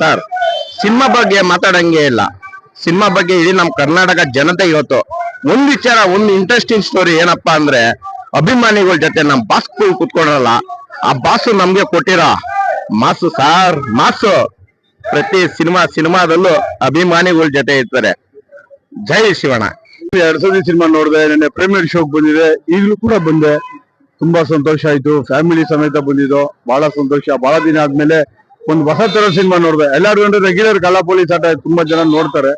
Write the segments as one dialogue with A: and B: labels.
A: Sir, cinema ಬಗ್ಗೆ ಮಾತಾಡಂಗೆ ಇಲ್ಲ. Cinema ಬಗ್ಗೆ ಇಡೀ ನಮ್ ಕರ್ನಾಟಕ ಜನತೆ ಇವತ್ತು ಒಂದ್ ವಿಚಾರ, ಒಂದು ಇಂಟ್ರೆಸ್ಟಿಂಗ್ ಸ್ಟೋರಿ ಏನಪ್ಪಾ ಅಂದ್ರೆ ಅಭಿಮಾನಿಗಳ ಜೊತೆ ನಮ್ ಬಾಸ್ ಕುತ್ಕೊಂಡ್ರಲ್ಲ ಆ ಬಾಸು ನಮ್ಗೆ ಕೊಟ್ಟಿರೋ ಮಾಸು ಸಾರ್, ಮಾಸು. ಪ್ರತಿ ಸಿನಿಮಾ, ಸಿನಿಮಾದಲ್ಲೂ ಅಭಿಮಾನಿಗಳ ಜೊತೆ ಇರ್ತಾರೆ. ಜೈ ಶಿವಣ್ಣ.
B: ಎರಡ್ ಸತಿ ಸಿನಿಮಾ ನೋಡಿದೆ, ನೆನ್ನೆ ಪ್ರೀಮಿಯರ್ ಶೋಕ್ ಬಂದಿದೆ, ಈಗಲೂ ಕೂಡ ಬಂದೆ. ತುಂಬಾ ಸಂತೋಷ ಆಯ್ತು. ಫ್ಯಾಮಿಲಿ ಸಮೇತ ಬಂದಿದ್ದು. ಬಹಳ ಸಂತೋಷ. ಬಹಳ ದಿನ ಆದ್ಮೇಲೆ ಒಂದು ಹೊಸ ತರ ಸಿನಿಮಾ ನೋಡಿದೆ. ಎಲ್ಲಾರು ಅಂದ್ರೆ ರೆಗ್ಯುಲರ್ ಕಲಾ ಪೊಲೀಸ್ ಆಟ ತುಂಬಾ ಜನ ನೋಡ್ತಾರೆ.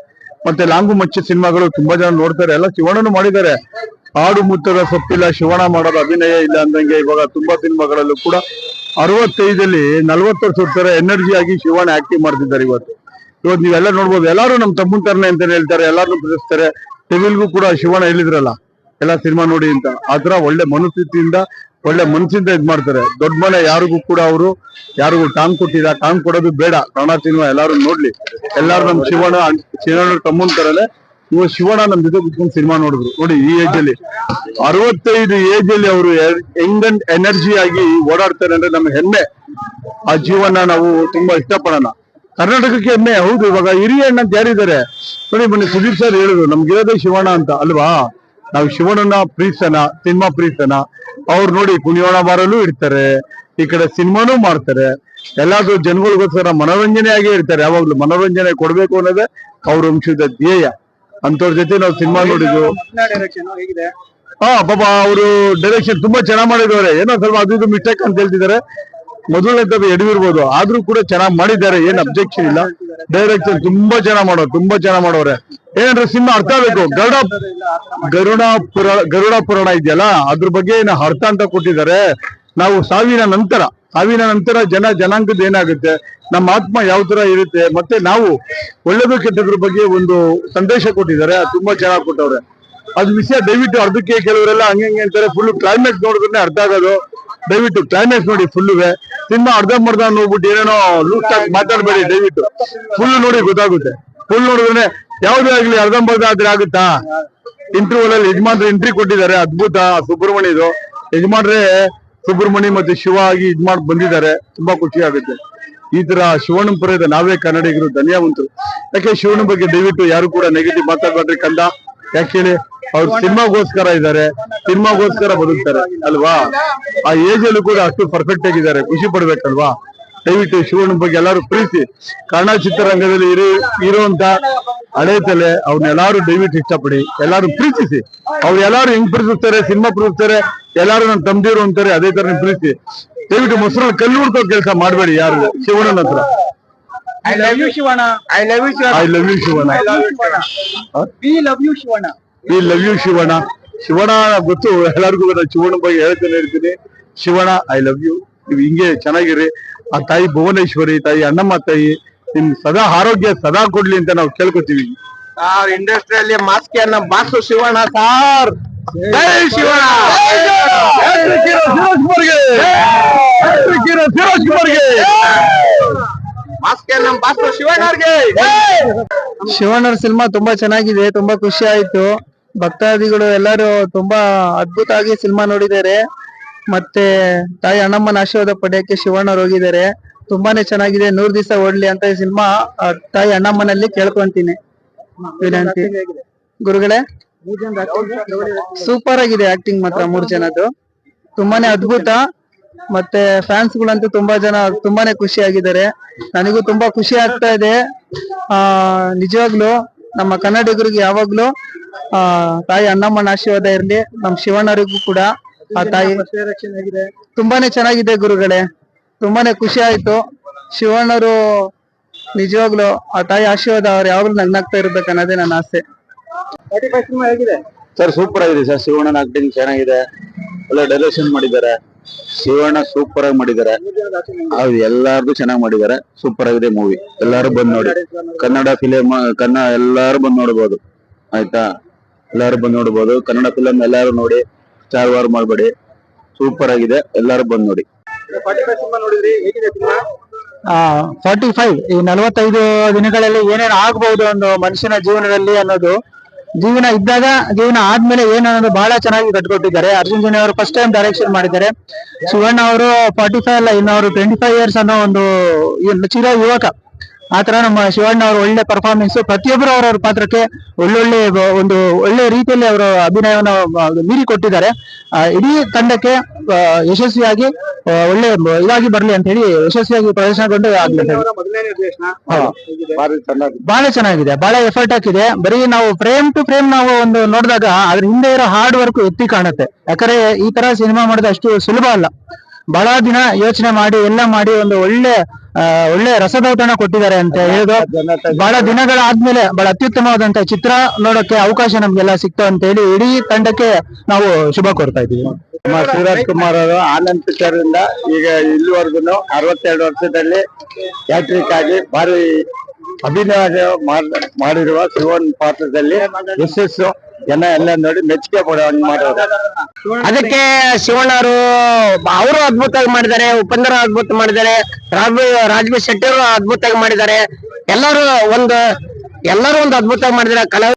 B: ಮತ್ತೆ ಲಾಂಗು ಮಚ್ಚಿ ಸಿನಿಮಾಗಳು ತುಂಬಾ ಜನ ನೋಡ್ತಾರೆ. ಎಲ್ಲ ಶಿವಣ್ಣನು ಮಾಡಿದ್ದಾರೆ. ಆಡು ಮುತ್ತದ ಸೊಪ್ಪಿಲ್ಲ, ಶಿವಣ್ಣ ಮಾಡೋದು ಅಭಿನಯ ಇಲ್ಲ ಅಂದಂಗೆ ಇವಾಗ ತುಂಬಾ ಸಿನಿಮಾಗಳಲ್ಲೂ ಕೂಡ ಅರವತ್ತೈದಲ್ಲಿ ನಲ್ವತ್ತು ವರ್ಷ ಎನರ್ಜಿ ಆಗಿ ಶಿವಣ್ಣ ಆಕ್ಟಿವ್ ಮಾಡ್ತಿದ್ದಾರೆ ಇವತ್ತು. ಇವತ್ತು ನೀವೆಲ್ಲ ನೋಡ್ಬೋದು. ಎಲ್ಲಾರು ನಮ್ಮ ತಮ್ಮನ್ ತರನೇ ಅಂತ ಹೇಳ್ತಾರೆ. ಎಲ್ಲಾರು ಪ್ರೀತಿಸ್ತಾರೆ. ಟಿವಿಲ್ಗೂ ಕೂಡ ಶಿವಣ್ಣ ಹೇಳಿದ್ರಲ್ಲ. ಎಲ್ಲ ಸಿನಿಮಾ ನೋಡಿ ಅಂತ. ಆತರ ಒಳ್ಳೆ ಮನಸ್ಥಿತಿಯಿಂದ, ಒಳ್ಳೆ ಮನಸ್ಸಿಂದ ಇದ್ ಮಾಡ್ತಾರೆ. ದೊಡ್ಡ ಮನೆ ಯಾರಿಗೂ ಕೂಡ ಅವರು, ಯಾರಿಗೂ ಟಾಂಗ್ ಕೊಟ್ಟಿಲ್ಲ. ಟಾಂಗ್ ಕೊಡೋದು ಬೇಡ. ಕನ್ನಡ ಸಿನಿಮಾ ಎಲ್ಲಾರು ನೋಡ್ಲಿ. ಎಲ್ಲಾರು ನಮ್ ಶಿವಣ್ಣ ಶಿವಣ್ಣ ತಮ್ಮನ್ ತರಲೆ ಇವ ಶಿವಣ್ಣ ನಮ್ ಜೊತೆ ಕುತ್ಕೊಂಡು ಸಿನಿಮಾ ನೋಡಿದ್ರು. ನೋಡಿ ಈ ಏಜ್ ಅಲ್ಲಿ. ಅರವತ್ತೈದು ಏಜ್ ಅಲ್ಲಿ ಅವರು ಹೆಂಗ್ ಎನರ್ಜಿ ಆಗಿ ಓಡಾಡ್ತಾರೆ ಅಂದ್ರೆ ನಮ್ ಹೆಮ್ಮೆ. ಆ ಜೀವನ ನಾವು ತುಂಬಾ ಇಷ್ಟಪಡೋಣ. ಕರ್ನಾಟಕಕ್ಕೆ ಹೆಮ್ಮೆ. ಹೌದು, ಇವಾಗ ಹಿರಿಯ ಅಣ್ಣ ಅಂತ ಯಾರಿದ್ದಾರೆ? ನೋಡಿ ಬನ್ನಿ ಸುದೀಪ್ ಸರ್ ಹೇಳಿದ್ರು, ನಮ್ಗಿರೋದೇ ಶಿವಣ್ಣ ಅಂತ. ಅಲ್ವಾ? ನಾವು ಶಿವಣ್ಣನ ಪ್ರೀತನ ಸಿನಿಮಾ ಪ್ರೀತನ ಅವ್ರು ನೋಡಿ ಕುಣಿಯೋಣ ಬಾರಲು ಇರ್ತಾರೆ. ಈ ಕಡೆ ಸಿನಿಮಾನು ಮಾಡ್ತಾರೆ. ಎಲ್ಲಾದ್ರೂ ಜನಗಳಿಗೋಸ್ಕರ ಆಗಿ ಇರ್ತಾರೆ. ಯಾವಾಗ್ಲೂ ಮನೋರಂಜನೆ ಕೊಡ್ಬೇಕು ಅನ್ನೋದೇ ಅವ್ರ ವಂಶದ ಧ್ಯೇಯ. ಅಂತವ್ರ ಜೊತೆ ನಾವು ಸಿನಿಮಾ ನೋಡಿದ್ವು. ಹಾ ಪಾಪ ಅವರು ಡೈರೆಕ್ಷನ್ ತುಂಬಾ ಚೆನ್ನಾಗ್ ಮಾಡಿದವ್ರೆ. ಏನೋ ಸ್ವಲ್ಪ ಅದು ಇದು ಮಿಸ್ಟೇಕ್ ಅಂತ ಹೇಳ್ತಿದ್ದಾರೆ ಮೊದಲನೇ ತಪ್ಪು ಎಡವಿರ್ಬೋದು. ಆದ್ರೂ ಕೂಡ ಚೆನ್ನಾಗ್ ಮಾಡಿದ್ದಾರೆ. ಏನ್ ಅಬ್ಜೆಕ್ಷನ್ ಇಲ್ಲ. ಡೈರೆಕ್ಷನ್ ತುಂಬಾ ಚೆನ್ನಾಗಿ ಮಾಡೋರು ತುಂಬಾ ಚೆನ್ನಾಗಿ ಮಾಡೋರೆ. ಏನಂದ್ರೆ ಸಿನಿಮಾ ಅರ್ಥ ಆಗ್ಬೇಕು. ಗರುಡ ಗರುಡ ಪುರ ಗರುಡ ಪುರಾಣ ಇದೆಯಲ್ಲ, ಅದ್ರ ಬಗ್ಗೆ ಏನು ಅರ್ಥ ಅಂತ ಕೊಟ್ಟಿದ್ದಾರೆ. ನಾವು ಸಾವಿನ ನಂತರ ಸಾವಿನ ನಂತರ ಜನ ಜನಾಂಗದ ಏನಾಗುತ್ತೆ, ನಮ್ಮ ಆತ್ಮ ಯಾವ ತರ ಇರುತ್ತೆ, ಮತ್ತೆ ನಾವು ಒಳ್ಳೇದು ಕೆಟ್ಟದ್ರ ಬಗ್ಗೆ ಒಂದು ಸಂದೇಶ ಕೊಟ್ಟಿದ್ದಾರೆ ತುಂಬಾ ಚೆನ್ನಾಗಿ ಕೊಟ್ಟವ್ರೆ. ಅದು ವಿಷಯ ದಯವಿಟ್ಟು ಅರ್ಧಕ್ಕೆ ಕೆಲವರೆಲ್ಲ ಹಂಗೆ ಹಂಗೆ ಅಂತಾರೆ ಫುಲ್ ಕ್ಲೈಮ್ಯಾಕ್ಸ್ ನೋಡಿದ್ರೆ ಅರ್ಥ ಆಗೋದು. ದಯವಿಟ್ಟು ಕ್ಲೈಮ್ಯಾಕ್ಸ್ ನೋಡಿ ಫುಲ್ಲುವೆ ಸಿನಿಮಾ ಅರ್ಧ ಮರ್ಧ ನೋಡ್ಬಿಟ್ಟು ಏನೇನೋ ಲೂಸ್ ಆಗಿ ಮಾತಾಡ್ಬೇಡಿ ದಯವಿಟ್ಟು. ಫುಲ್ ನೋಡಿ ಗೊತ್ತಾಗುತ್ತೆ. ಫುಲ್ ನೋಡಿದ್ರೆ ಯಾವುದೇ ಆಗ್ಲಿ ಅರ್ಧಂಬರ್ಧ ಆದ್ರೆ ಆಗುತ್ತಾ? ಇಂಟರ್ವಲ್ ಅಲ್ಲಿ ಯಜಮಾನ್ರು ಎಂಟ್ರಿ ಕೊಟ್ಟಿದ್ದಾರೆ ಅದ್ಭುತ ಸುಬ್ರಹ್ಮಣ್ಯದು ಯಜಮಾನ್ರೆ ಸುಬ್ರಹ್ಮಣ್ಯ ಮತ್ತೆ ಶಿವ ಆಗಿ ಯಜಮಾನ್ ಮಾಡಿ ಬಂದಿದ್ದಾರೆ. ತುಂಬಾ ಖುಷಿ ಆಗುತ್ತೆ. ಈ ತರ ಶಿವಣ್ಣನ ಇದೆ ನಾವೇ ಕನ್ನಡಿಗರು ಧನ್ಯವಂತರು. ಯಾಕೆ ಶಿವನ ಬಗ್ಗೆ ದಯವಿಟ್ಟು ಯಾರು ಕೂಡ ನೆಗೆಟಿವ್ ಮಾತಾಡ್ಬೇಡ್ರಿ ಕಂದ? ಯಾಕೆ ಹೇಳಿ? ಅವ್ರು ಸಿನಿಮಾಗೋಸ್ಕರ ಇದ್ದಾರೆ. ಸಿನಿಮಾಗೋಸ್ಕರ ಬದುಕ್ತಾರೆ ಅಲ್ವಾ? ಆ ಏಜ್ ಅಲ್ಲೂ ಕೂಡ ಅಷ್ಟು ಪರ್ಫೆಕ್ಟ್ ಆಗಿದ್ದಾರೆ. ಖುಷಿ ಪಡ್ಬೇಕಲ್ವಾ? ದಯವಿಟ್ಟು ಶಿವಣ್ಣ ಬಗ್ಗೆ ಎಲ್ಲರೂ ಪ್ರೀತಿ. ಕನ್ನಡ ಚಿತ್ರರಂಗದಲ್ಲಿ ಇರೋ ಇರುವಂತ ಹಳೆ ತಲೆ ಅವ್ರನ್ನೆಲ್ಲಾರು ದಯವಿಟ್ಟು ಇಷ್ಟಪಡಿ. ಎಲ್ಲಾರು ಪ್ರೀತಿಸಿ. ಅವ್ರು ಎಲ್ಲಾರು ಹೆಂಗ್ ಪ್ರೀತಿಸ್ತಾರೆ ಸಿನಿಮಾ ಪ್ರೀತಿಸ್ತಾರೆ ಎಲ್ಲಾರು ನನ್ನ ತಮ್ದಿರು ಅಂತಾರೆ ಅದೇ ತರ ಪ್ರೀತಿ. ದಯವಿಟ್ಟು ಮೊಸರು ಕಲ್ಲು ಹುಡ್ಕೋ ಕೆಲಸ ಮಾಡಬೇಡಿ ಯಾರು ಶಿವಣ್ಣನ ಹತ್ರ.
C: I love you Shivanna. I love you
B: I love you Shivanna.
C: I love you Shivanna. We love you Shivanna.
B: I love you Shivanna. Shivanna ಗೊತ್ತು ಎಲ್ಲರಿಗೂ ಶಿವಣ್ಣ ಬಗ್ಗೆ ಹೇಳ್ತಾನೆ ಇರ್ತೀನಿ ಶಿವಣ್ಣ ಐ ಲವ್ ಯು ನೀವು ಹಿಂಗೆ ಚೆನ್ನಾಗಿರಿ. ಆ ತಾಯಿ ಭುವನೇಶ್ವರಿ ತಾಯಿ ಅಣ್ಣಮ್ಮ ತಾಯಿ ನಿಮ್ ಸದಾ ಆರೋಗ್ಯ ಸದಾ ಕೊಡ್ಲಿ ಅಂತ ನಾವು ಕೇಳ್ಕೊತೀವಿ.
A: ಸಾರ್ ಇಂಡಸ್ಟ್ರಿಯಲ್ಲಿ ಮಾಸ್ಕಿಯನ್ನ ಬಾಸು ಶಿವಣ್ಣ ಸಾರ್ ಜೈ ಶಿವಣ್ಣ.
B: ಕುಮಾರ್ಗೆ
A: ಬಾಸು
C: ಶಿವಣ್ಣರ ಸಿನಿಮಾ ತುಂಬಾ ಚೆನ್ನಾಗಿದೆ ತುಂಬಾ ಖುಷಿ ಆಯ್ತು. ಭಕ್ತಾದಿಗಳು ಎಲ್ಲರೂ ತುಂಬಾ ಅದ್ಭುತವಾಗಿ ಸಿನಿಮಾ ನೋಡಿದ್ದಾರೆ. ಮತ್ತೆ ತಾಯಿ ಅಣ್ಣಮ್ಮನ ಆಶೀರ್ವಾದ ಪಡೆಯಕ್ಕೆ ಶಿವಣ್ಣವ್ರು ಹೋಗಿದ್ದಾರೆ. ತುಂಬಾನೇ ಚೆನ್ನಾಗಿದೆ. ನೂರ್ ದಿವಸ ಓಡ್ಲಿ ಅಂತ ಈ ಸಿನಿಮಾ ತಾಯಿ ಅಣ್ಣಮ್ಮನಲ್ಲಿ ಕೇಳ್ಕೊಂತೀನಿ. ವಿನಂತಿ. ಗುರುಗಳೇ ಸೂಪರ್ ಆಗಿದೆ ಆಕ್ಟಿಂಗ್ ಮಾತ್ರ ಮೂರ್ ಜನದ್ದು. ತುಂಬಾನೇ ಅದ್ಭುತ. ಮತ್ತೆ ಫ್ಯಾನ್ಸ್ ಗಳಂತೂ ತುಂಬಾ ಜನ ತುಂಬಾನೇ ಖುಷಿ ಆಗಿದ್ದಾರೆ ನನಗೂ ತುಂಬಾ ಖುಷಿ ಆಗ್ತಾ ಇದೆ. ಆ, ನಿಜವಾಗ್ಲು ನಮ್ಮ ಕನ್ನಡಿಗರಿಗೆ ಯಾವಾಗ್ಲೂ, ಆ, ತಾಯಿ ಅಣ್ಣಮ್ಮನ ಆಶೀರ್ವಾದ ಇರ್ಲಿ. ನಮ್ ಶಿವಣ್ಣರಿಗೂ ಕೂಡ. ಆ ತಾಯಿ ತುಂಬಾನೇ ಚೆನ್ನಾಗಿದೆ ಗುರುಗಳೇ. ತುಂಬಾನೇ ಖುಷಿ ಆಯ್ತು. ಶಿವಣ್ಣರು ನಿಜವಾಗ್ಲು ಆ ತಾಯಿ ಆಶೀರ್ವಾದ ಅವ್ರು ಯಾವಾಗ್ಲೂ ನಗ್ನಾಗ್ತಾ ಇರ್ಬೇಕು ಅನ್ನೋದೇ ನನ್ನ ಆಸೆ.
B: ಸರ್ ಸೂಪರ್ ಆಗಿದೆ ಸರ್. ಶಿವಣ್ಣನ ಆಕ್ಟಿಂಗ್ ಚೆನ್ನಾಗಿದೆ. ಒಳ್ಳೆ ಡೈರೆಕ್ಷನ್ ಮಾಡಿದ್ದಾರೆ. ಶಿವಣ್ಣ ಸೂಪರ್ ಆಗಿ ಮಾಡಿದ್ದಾರೆ. ಹೌದು ಎಲ್ಲಾರ್ಗು ಚೆನ್ನಾಗಿ ಮಾಡಿದ್ದಾರೆ. ಸೂಪರ್ ಆಗಿದೆ ಮೂವಿ ಎಲ್ಲಾರು ಬಂದ್ ನೋಡಿ. ಕನ್ನಡ ಫಿಲಿಮ್ ಕನ್ನಡ ಎಲ್ಲಾರು ಬಂದ್ ನೋಡ್ಬೋದು. ಆಯ್ತಾ? ಎಲ್ಲಾರು ಬಂದ್ ನೋಡ್ಬೋದು. ಕನ್ನಡ ಫಿಲಂ ಎಲ್ಲಾರು ನೋಡಿ. ಸ್ಟಾರ್ ಮಾಡಬೇಡಿ. ಸೂಪರ್ ಆಗಿದೆ. ಎಲ್ಲಾರು ಬಂದ್ ನೋಡಿ.
C: ಫಾರ್ಟಿ ಫೈವ್ ಈ ನಲವತ್ತೈದು ದಿನಗಳಲ್ಲಿ ಏನೇನು ಆಗ್ಬಹುದು ಒಂದು ಮನುಷ್ಯನ ಜೀವನದಲ್ಲಿ ಅನ್ನೋದು ಜೀವನ ಇದ್ದಾಗ ಜೀವನ ಆದ್ಮೇಲೆ ಏನು ಅನ್ನೋದು ಬಹಳ ಚೆನ್ನಾಗಿ ಕಟ್ಕೊಟ್ಟಿದ್ದಾರೆ. ಅರ್ಜುನ್ ಜುನಿ ಅವರು ಫಸ್ಟ್ ಟೈಮ್ ಡೈರೆಕ್ಷನ್ ಮಾಡಿದ್ದಾರೆ. ಸುವರ್ಣ ಅವರು ಫಾರ್ಟಿ ಫೈವ್ ಅಲ್ಲ ಇನ್ನು ಅವರು ಟ್ವೆಂಟಿ ಫೈವ್ ಇಯರ್ಸ್ ಅನ್ನೋ ಒಂದು ಚಿರ ಯುವಕ. ಆತರ ನಮ್ಮ ಶಿವಣ್ಣ ಅವರು ಒಳ್ಳೆ ಪರ್ಫಾರ್ಮೆನ್ಸ್ ಪ್ರತಿಯೊಬ್ಬರು ಅವರವ್ರ ಪಾತ್ರಕ್ಕೆ ಒಳ್ಳೊಳ್ಳೆ ಒಂದು ಒಳ್ಳೆ ರೀತಿಯಲ್ಲಿ ಅವರು ಅಭಿನಯವನ್ನು ಆ, ಮೀರಿ ಕೊಟ್ಟಿದ್ದಾರೆ. ಆ, ಇಡೀ ತಂಡಕ್ಕೆ ಯಶಸ್ವಿಯಾಗಿ ಒಳ್ಳೆ ಇದಾಗಿ ಬರ್ಲಿ ಅಂತ ಹೇಳಿ ಯಶಸ್ವಿಯಾಗಿ ಪ್ರದರ್ಶನಗೊಂಡು ಬಹಳ ಚೆನ್ನಾಗಿದೆ ಬಹಳ ಎಫರ್ಟ್ ಹಾಕಿದೆ. ಬರೀ ನಾವು ಫ್ರೇಮ್ ಟು ಫ್ರೇಮ್ ನಾವು ಒಂದು ನೋಡಿದಾಗ ಅದ್ರ ಹಿಂದೆ ಇರೋ ಹಾರ್ಡ್ ವರ್ಕ್ ಎತ್ತಿ ಕಾಣುತ್ತೆ. ಯಾಕಂದ್ರೆ ಈ ತರ ಸಿನಿಮಾ ಮಾಡೋದು ಅಷ್ಟು ಸುಲಭ ಅಲ್ಲ. ಬಹಳ ದಿನ ಯೋಚನೆ ಮಾಡಿ ಎಲ್ಲ ಮಾಡಿ ಒಂದು ಒಳ್ಳೆ ಆ, ಒಳ್ಳೆ ರಸದೌತಣ ಕೊಟ್ಟಿದ್ದಾರೆ ಅಂತ ಹೇಳುದು. ಬಹಳ ದಿನಗಳಾದ್ಮೇಲೆ ಬಹಳ ಅತ್ಯುತ್ತಮವಾದಂತ ಚಿತ್ರ ನೋಡೋಕೆ ಅವಕಾಶ ನಮ್ಗೆಲ್ಲ ಸಿಕ್ತು ಅಂತ ಹೇಳಿ ಇಡೀ ತಂಡಕ್ಕೆ ನಾವು ಶುಭ ಕೋರ್ತಾ ಇದ್ದೀವಿ.
D: ನಮ್ಮ ಶಿವರಾಜ್ ಕುಮಾರ್ ಅವರು ಆನಂದ್ ಪಿಕ್ಚರ್ ಇಂದ ಈಗ ಇಲ್ಲಿವರೆಗೂ ಅರವತ್ತೆರಡು ವರ್ಷದಲ್ಲಿ ಹ್ಯಾಟ್ರಿಕ್ ಆಗಿ ಭಾರಿ ಅಭಿನಯ ಮಾಡ್- ಮಾಡಿರುವ ಶಿವನ್ ಪಾತ್ರದಲ್ಲಿ ಯಶಸ್ಸು ಜನ ಎಲ್ಲ ನೋಡಿ ಮೆಚ್ಚುಗೆ ಪಡುವಂಗ್ ಮಾಡೋದು
A: ಅದಕ್ಕೆ ಶಿವಣ್ಣ ಅವರು ಅದ್ಭುತವಾಗಿ ಮಾಡಿದ್ದಾರೆ, ಉಪೇಂದ್ರ ಅದ್ಭುತ ಮಾಡಿದ್ದಾರೆ, ರಾಜ್ಬಿ ಶೆಟ್ಟಿ ಅವರು ಅದ್ಭುತವಾಗಿ ಮಾಡಿದ್ದಾರೆ. ಎಲ್ಲರೂ ಒಂದು ಎಲ್ಲರೂ ಒಂದು ಅದ್ಭುತವಾಗಿ ಮಾಡಿದ್ದಾರೆ. ಕಲಾ